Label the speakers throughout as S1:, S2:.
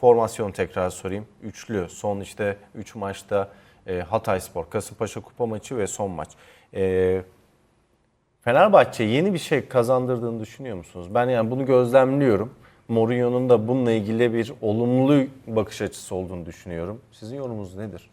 S1: Formasyon tekrar sorayım. Üçlü son işte 3 maçta e, Hatay Spor, Kasımpaşa Kupa maçı ve son maç. E, Fenerbahçe yeni bir şey kazandırdığını düşünüyor musunuz? Ben yani bunu gözlemliyorum. Mourinho'nun da bununla ilgili bir olumlu bakış açısı olduğunu düşünüyorum. Sizin yorumunuz nedir?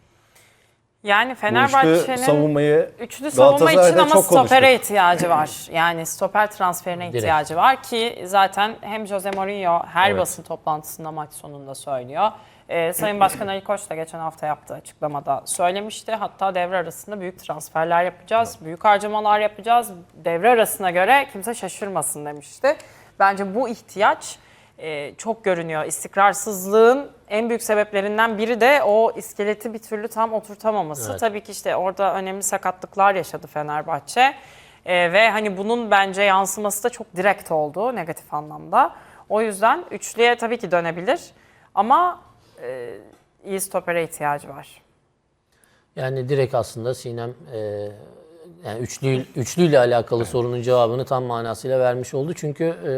S2: Yani Fenerbahçe'nin
S1: savunmayı
S2: Üçlü savunma için ama
S1: konuştuk.
S2: stopere ihtiyacı var. Yani stoper transferine
S3: Direkt.
S2: ihtiyacı var ki zaten hem Jose Mourinho her
S1: Evet.
S2: basın toplantısında maç sonunda söylüyor. Ee, Sayın Başkan Ali Koç da geçen hafta yaptığı açıklamada söylemişti. Hatta devre arasında büyük transferler yapacağız, büyük harcamalar yapacağız. Devre arasına göre kimse şaşırmasın demişti. Bence bu ihtiyaç e, çok görünüyor. İstikrarsızlığın en büyük sebeplerinden biri de o iskeleti bir türlü tam oturtamaması.
S3: Evet.
S2: Tabii ki işte orada önemli sakatlıklar yaşadı Fenerbahçe. E, ve hani bunun bence yansıması da çok direkt oldu negatif anlamda. O yüzden üçlüye tabii ki dönebilir ama e, iyi stopere ihtiyacı var.
S3: Yani direkt aslında Sinem e, yani üçlü üçlüyle alakalı sorunun cevabını tam manasıyla vermiş oldu. Çünkü e,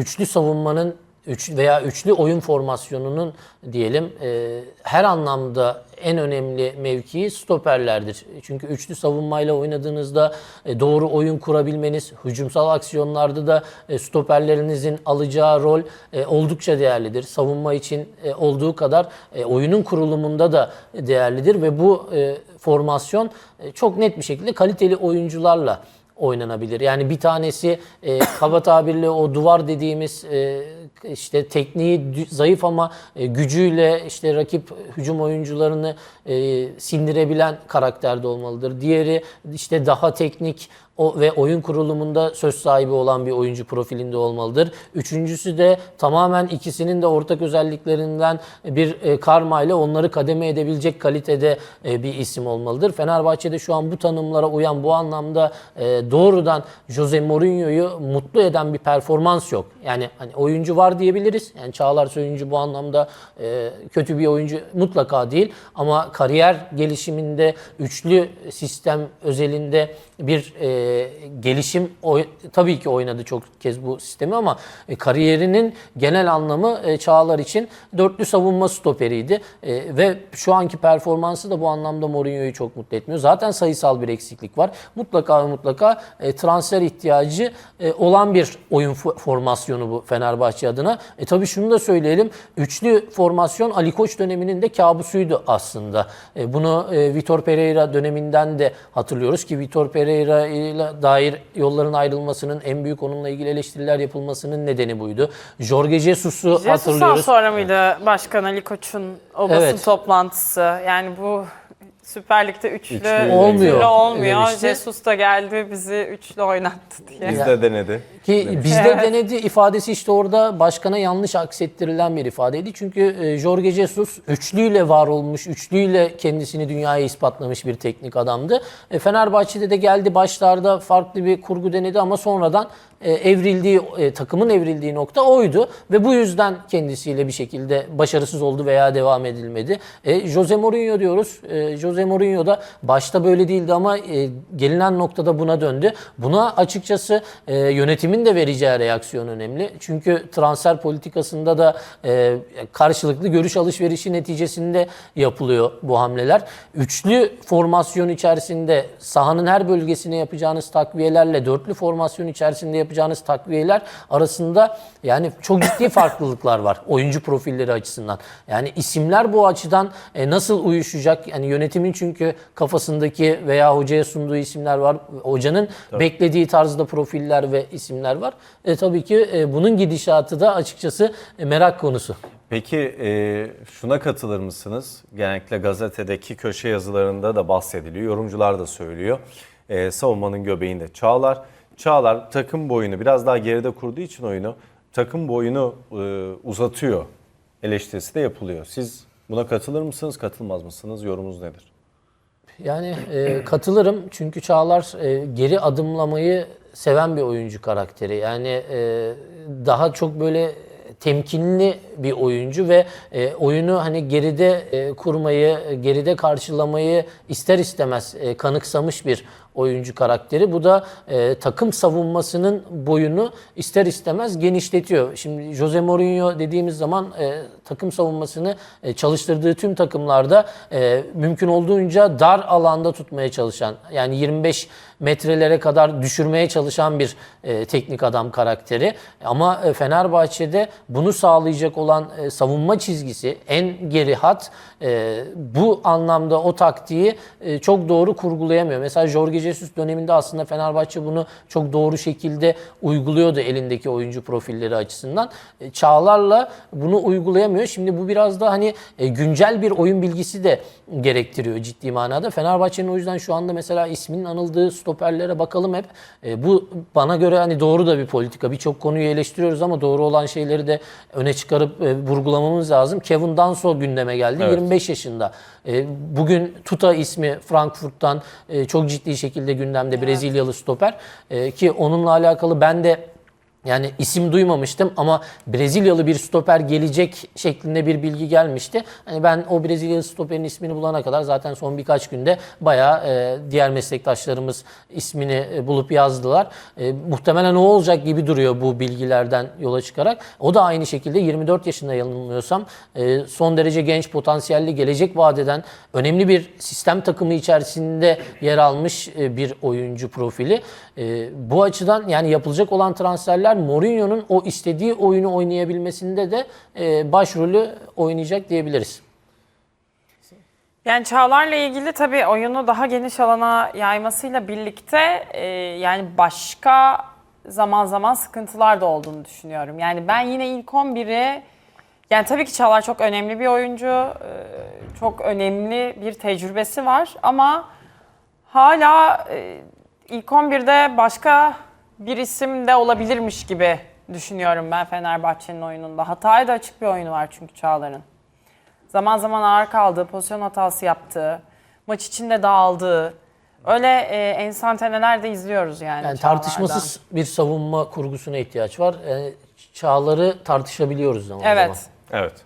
S3: üçlü savunmanın üç veya üçlü oyun formasyonunun diyelim e, her anlamda en önemli mevkii stoperlerdir. Çünkü üçlü savunmayla oynadığınızda e, doğru oyun kurabilmeniz, hücumsal aksiyonlarda da e, stoperlerinizin alacağı rol e, oldukça değerlidir. Savunma için e, olduğu kadar e, oyunun kurulumunda da değerlidir ve bu e, formasyon e, çok net bir şekilde kaliteli oyuncularla oynanabilir. Yani bir tanesi e, kaba tabirle o duvar dediğimiz e, işte tekniği zayıf ama e, gücüyle işte rakip hücum oyuncularını e, sindirebilen karakterde olmalıdır. Diğeri işte daha teknik o ve oyun kurulumunda söz sahibi olan bir oyuncu profilinde olmalıdır. Üçüncüsü de tamamen ikisinin de ortak özelliklerinden bir e, karmayla onları kademe edebilecek kalitede bir isim olmalıdır. Fenerbahçe'de şu an bu tanımlara uyan bu anlamda doğrudan Jose Mourinho'yu mutlu eden bir performans yok. Yani hani oyuncu var diyebiliriz. Yani Çağlar Söyüncü bu anlamda e, kötü bir oyuncu mutlaka değil ama kariyer gelişiminde üçlü sistem özelinde bir e, gelişim oy- tabii ki oynadı çok kez bu sistemi ama e, kariyerinin genel anlamı e, Çağlar için dörtlü savunma stoperiydi E, ve şu anki performansı da bu anlamda Mourinho'yu çok mutlu etmiyor. Zaten sayısal bir eksiklik var. Mutlaka ve mutlaka e, transfer ihtiyacı e, olan bir oyun fo- formasyonu bu Fenerbahçe adına. E tabii şunu da söyleyelim. Üçlü formasyon Ali Koç döneminin de kabusuydu aslında. E, bunu e, Vitor Pereira döneminden de hatırlıyoruz ki Vitor Pereira ile dair yolların ayrılmasının en büyük onunla ilgili eleştiriler yapılmasının nedeni buydu. Jorge Jesus'u
S2: Jesus'tan
S3: hatırlıyoruz.
S2: sonra mıydı Başkan Ali Koç'un o basın
S3: Evet.
S2: toplantısı? Yani bu Süper Lig'de üçlü,
S1: Üçlü
S3: Olmuyor
S2: üçlü olmuyor.
S3: demişti.
S2: Jesus da geldi bizi üçlü oynattı diye.
S1: Biz de denedi.
S3: Ki bizde denedi ifadesi işte orada başkana yanlış aksettirilen bir ifadeydi. Çünkü e, Jorge Jesus üçlüyle var olmuş, üçlüyle kendisini dünyaya ispatlamış bir teknik adamdı. E, Fenerbahçe'de de geldi başlarda farklı bir kurgu denedi ama sonradan evrildiği, e, takımın evrildiği nokta oydu. Ve bu yüzden kendisiyle bir şekilde başarısız oldu veya devam edilmedi. E, Jose Mourinho diyoruz. E, Jose Mourinho da başta böyle değildi ama e, gelinen noktada buna döndü. Buna açıkçası e, yönetimin de vereceği reaksiyon önemli. Çünkü transfer politikasında da e, karşılıklı görüş alışverişi neticesinde yapılıyor bu hamleler. Üçlü formasyon içerisinde sahanın her bölgesine yapacağınız takviyelerle dörtlü formasyon içerisinde yapacağınız takviyeler arasında yani çok ciddi farklılıklar var oyuncu profilleri açısından. Yani isimler bu açıdan e, nasıl uyuşacak? Yani yönetimin çünkü kafasındaki veya hocaya sunduğu isimler var. Hocanın beklediği tarzda profiller ve isimler var. E, tabii ki e, bunun gidişatı da açıkçası e, merak konusu.
S1: Peki e, şuna katılır mısınız? Genellikle gazetedeki köşe yazılarında da bahsediliyor. Yorumcular da söylüyor. E, savunmanın göbeğinde Çağlar. Çağlar takım boyunu biraz daha geride kurduğu için oyunu takım boyunu e, uzatıyor eleştirisi de yapılıyor. Siz buna katılır mısınız, katılmaz mısınız? Yorumunuz nedir?
S3: Yani e, katılırım çünkü Çağlar e, geri adımlamayı seven bir oyuncu karakteri. Yani e, daha çok böyle temkinli bir oyuncu ve e, oyunu hani geride e, kurmayı, geride karşılamayı ister istemez e, kanıksamış bir oyuncu karakteri. Bu da e, takım savunmasının boyunu ister istemez genişletiyor. Şimdi Jose Mourinho dediğimiz zaman e, takım savunmasını e, çalıştırdığı tüm takımlarda e, mümkün olduğunca dar alanda tutmaya çalışan yani 25 metrelere kadar düşürmeye çalışan bir e, teknik adam karakteri. Ama e, Fenerbahçe'de bunu sağlayacak olan e, savunma çizgisi en geri hat e, bu anlamda o taktiği e, çok doğru kurgulayamıyor. Mesela Jorge Jesus döneminde aslında Fenerbahçe bunu çok doğru şekilde uyguluyordu elindeki oyuncu profilleri açısından. E, Çağlar'la bunu uygulayamıyor. Şimdi bu biraz da hani e, güncel bir oyun bilgisi de gerektiriyor ciddi manada. Fenerbahçe'nin o yüzden şu anda mesela isminin anıldığı stoperlere bakalım hep. E, bu bana göre hani doğru da bir politika. Birçok konuyu eleştiriyoruz ama doğru olan şeyleri de öne çıkarıp e, vurgulamamız lazım. Kevin Danso gündeme geldi.
S1: Evet.
S3: 25 yaşında. E, bugün Tuta ismi Frankfurt'tan e, çok ciddi şekilde gündemde Brezilyalı stoper. E, ki onunla alakalı ben de yani isim duymamıştım ama Brezilyalı bir stoper gelecek şeklinde bir bilgi gelmişti. Hani ben o Brezilyalı stoperin ismini bulana kadar zaten son birkaç günde bayağı e, diğer meslektaşlarımız ismini e, bulup yazdılar. E, muhtemelen o olacak gibi duruyor bu bilgilerden yola çıkarak. O da aynı şekilde 24 yaşında yanılmıyorsam e, son derece genç potansiyelli gelecek vadeden önemli bir sistem takımı içerisinde yer almış e, bir oyuncu profili. E, bu açıdan yani yapılacak olan transferler Mourinho'nun o istediği oyunu oynayabilmesinde de e, başrolü oynayacak diyebiliriz.
S2: Yani Çağlar'la ilgili tabii oyunu daha geniş alana yaymasıyla birlikte e, yani başka zaman zaman sıkıntılar da olduğunu düşünüyorum. Yani ben yine ilk 11'i yani tabii ki Çağlar çok önemli bir oyuncu. e, çok önemli bir tecrübesi var ama hala e, ilk 11'de başka bir isim de olabilirmiş gibi düşünüyorum ben Fenerbahçe'nin oyununda. Hataya da açık bir oyunu var çünkü Çağlar'ın. Zaman zaman ağır kaldı, pozisyon hatası yaptı, maç içinde dağıldı. Öyle e, enstantaneler de izliyoruz yani.
S3: Yani
S2: Çağlar'dan.
S3: tartışmasız bir savunma kurgusuna ihtiyaç var. E, çağları tartışabiliyoruz zaman
S2: Evet.
S3: zaman.
S1: Evet.